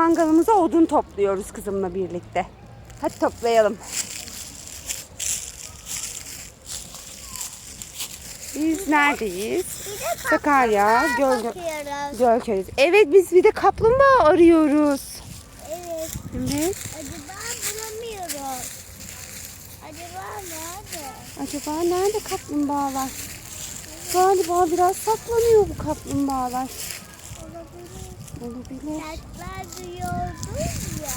mangalımıza odun topluyoruz kızımla birlikte. Hadi toplayalım. Biz neredeyiz? Sakarya, Göl. Gölköy'deyiz. Evet biz bir de kaplumbağa arıyoruz. Evet. Evet. Acaba bulamıyoruz. Acaba nerede? Acaba nerede kaplumbağalar? Galiba biraz saklanıyor bu kaplumbağalar. Olabilir. Sesler duyuyorduk ya.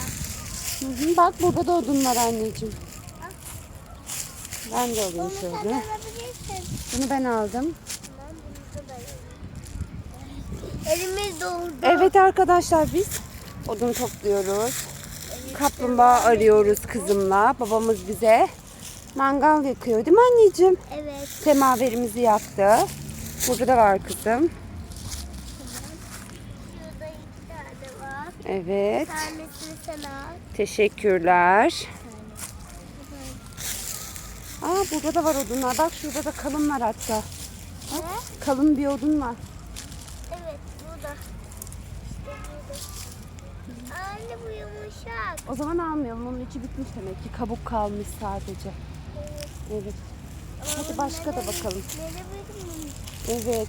Hı hı, Bak burada da odun var anneciğim. Ben de alayım Onu sen şöyle. alabilirsin. Bunu ben aldım. Bunu da. Elimiz doldu. Evet arkadaşlar biz odun topluyoruz. Kaplumbağa arıyoruz kızımla. Babamız bize mangal yakıyor değil mi anneciğim? Evet. Semaverimizi yaktı. Burada da var kızım. Şurada iki tane var. Evet. Bir tanesini sen al. Teşekkürler. Aa burada da var odunlar. Bak şurada da kalın var hatta. Ne? Kalın bir odun var. Evet burada. İşte burada. Anne bu yumuşak. O zaman almayalım. Onun içi bitmiş demek ki. Kabuk kalmış sadece. Evet. Evet. Hadi başka da bakalım. Evet.